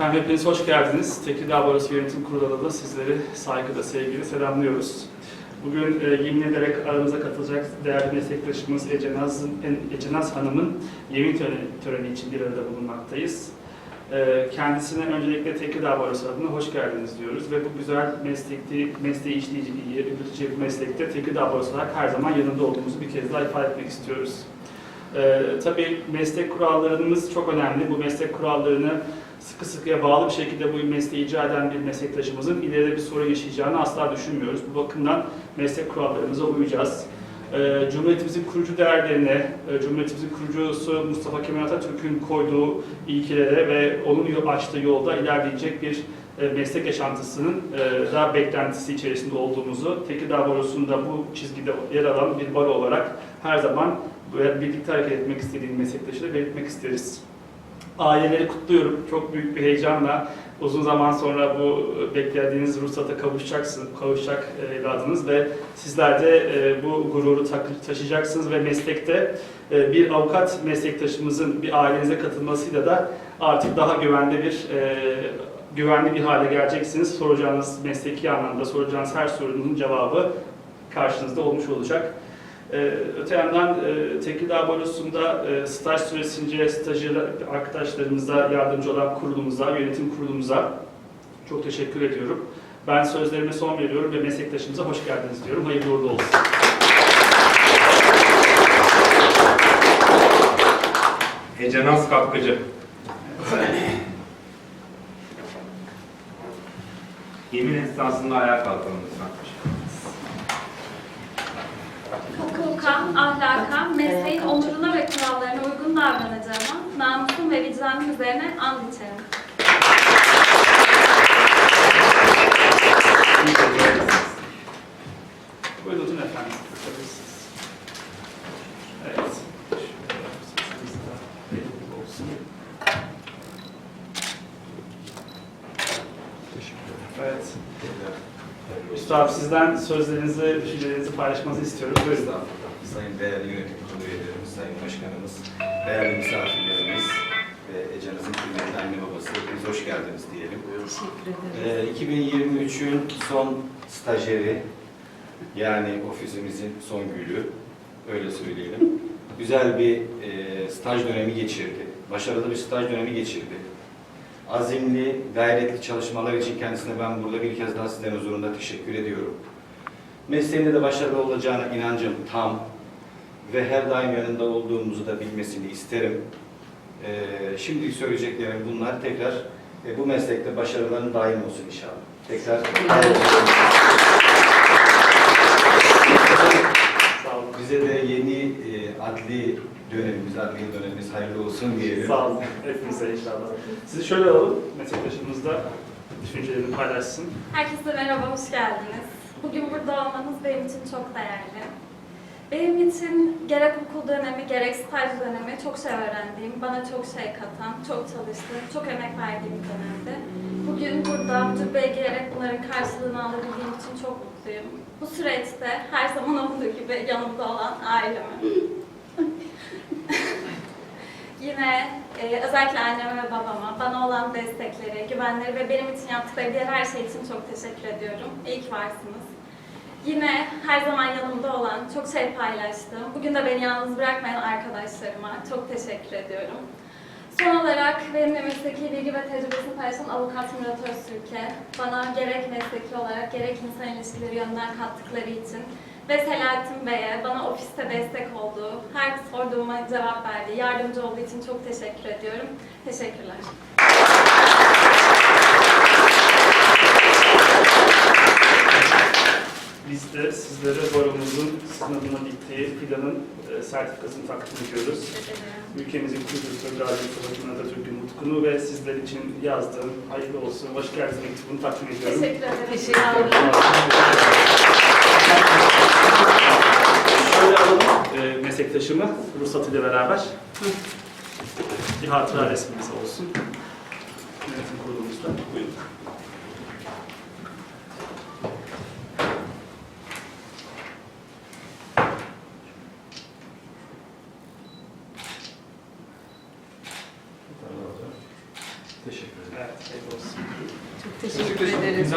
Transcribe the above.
Efendim hepiniz hoş geldiniz. Tekirdağ Barosu Yönetim Kurulu'na da sizleri saygıda, sevgiyle selamlıyoruz. Bugün e, yemin ederek aramıza katılacak değerli meslektaşımız Ece, Naz, Ece Naz Hanım'ın yemin töreni, töreni için bir arada bulunmaktayız. E, kendisine öncelikle Tekirdağ Barosu adına hoş geldiniz diyoruz ve bu güzel meslekte, mesleği işleyici, yürütücü bu meslekte Tekirdağ Barosu olarak her zaman yanında olduğumuzu bir kez daha ifade etmek istiyoruz. Ee, tabii meslek kurallarımız çok önemli. Bu meslek kurallarını sıkı sıkıya bağlı bir şekilde bu mesleği icra eden bir meslektaşımızın ileride bir sorun yaşayacağını asla düşünmüyoruz. Bu bakımdan meslek kurallarımıza uyacağız. Ee, Cumhuriyetimizin kurucu değerlerine, e, Cumhuriyetimizin kurucusu Mustafa Kemal Atatürk'ün koyduğu ilkelere ve onun açtığı yolda ilerleyecek bir e, meslek yaşantısının e, daha beklentisi içerisinde olduğumuzu, Tekirdağ Barosu'nda bu çizgide yer alan bir baro olarak her zaman birlikte hareket etmek istediğim meslektaşları belirtmek isteriz. Aileleri kutluyorum. Çok büyük bir heyecanla uzun zaman sonra bu beklediğiniz ruhsata kavuşacaksın, kavuşacak e, evladınız ve sizler de e, bu gururu taşıyacaksınız ve meslekte e, bir avukat meslektaşımızın bir ailenize katılmasıyla da artık daha güvenli bir e, güvenli bir hale geleceksiniz. Soracağınız mesleki anlamda soracağınız her sorunun cevabı karşınızda olmuş olacak. Ee, öte yandan e, Tekirdağ Barosu'nda e, staj süresince stajyer arkadaşlarımıza, yardımcı olan kurulumuza, yönetim kurulumuza çok teşekkür ediyorum. Ben sözlerime son veriyorum ve meslektaşımıza hoş geldiniz diyorum. Hayırlı uğurlu olsun. Ece Naz Kapkıcı. Yemin esnasında ayağa kalkalım lütfen. Hukuka, ahlaka, mesleğin onuruna ve kurallarına uygun davranacağıma, namusum ve vicdanım üzerine and içerim. Evet. Evet. Abi sizden sözlerinizi, düşüncelerinizi paylaşmanızı istiyorum. Buyurun. Sayın değerli yönetim kurulu üyelerimiz, sayın başkanımız, değerli misafirlerimiz ve Ecanız'ın kıymetli anne babası hepiniz hoş geldiniz diyelim. Teşekkür ederim. 2023'ün son stajyeri, yani ofisimizin son gülü, öyle söyleyelim. Güzel bir e, staj dönemi geçirdi. Başarılı bir staj dönemi geçirdi. Azimli, gayretli çalışmalar için kendisine ben burada bir kez daha sizlerin huzurunda teşekkür ediyorum. Mesleğinde de başarılı olacağına inancım tam ve her daim yanında olduğumuzu da bilmesini isterim. Ee, şimdilik söyleyeceklerim bunlar. Tekrar e, bu meslekte başarıların daim olsun inşallah. Tekrar Sağ olun. bize de yeni e, adli dönemimiz, adli dönemimiz hayırlı olsun diyelim. Sağ olun. Hepinize inşallah. Sizi şöyle alalım. Meslektaşımız da düşüncelerini paylaşsın. Herkese merhaba, hoş geldiniz. Bugün burada olmanız benim için çok değerli. Benim için gerek okul dönemi, gerek staj dönemi çok şey öğrendiğim, bana çok şey katan, çok çalıştığım, çok emek verdiğim bir dönemdi. Bugün burada cübbeye girerek bunların karşılığını alabildiğim için çok mutluyum. Bu süreçte her zaman olduğu gibi yanımda olan aileme. Yine e, özellikle anneme ve babama bana olan destekleri, güvenleri ve benim için yaptıkları diğer her şey için çok teşekkür ediyorum. İyi ki varsınız. Yine her zaman yanımda olan, çok şey paylaştığım, bugün de beni yalnız bırakmayan arkadaşlarıma çok teşekkür ediyorum. Son olarak benimle mesleki bilgi ve tecrübesini paylaşan avukat Murat Öztürk'e bana gerek mesleki olarak gerek insan ilişkileri yönden kattıkları için ve Selahattin Bey'e bana ofiste destek olduğu, her sorduğuma cevap verdiği, yardımcı olduğu için çok teşekkür ediyorum. Teşekkürler. Biz de sizlere baromuzun sizin adına diktiği planın e, sertifikasını takdim ediyoruz. Ülkemizin kurucusu Gazi Kemal Atatürk'ün nutkunu ve sizler için yazdığım hayırlı olsun, hoş geldiniz mektubunu takdim ediyorum. Teşekkür ederim. Teşekkür Sağ olun. Şöyle alalım e, meslektaşımı ruhsatıyla beraber. Bir hatıra resmimiz olsun. Yönetim kurulumuzda. Buyurun. Teşekkür ederim. Evet. Çok teşekkür ederiz.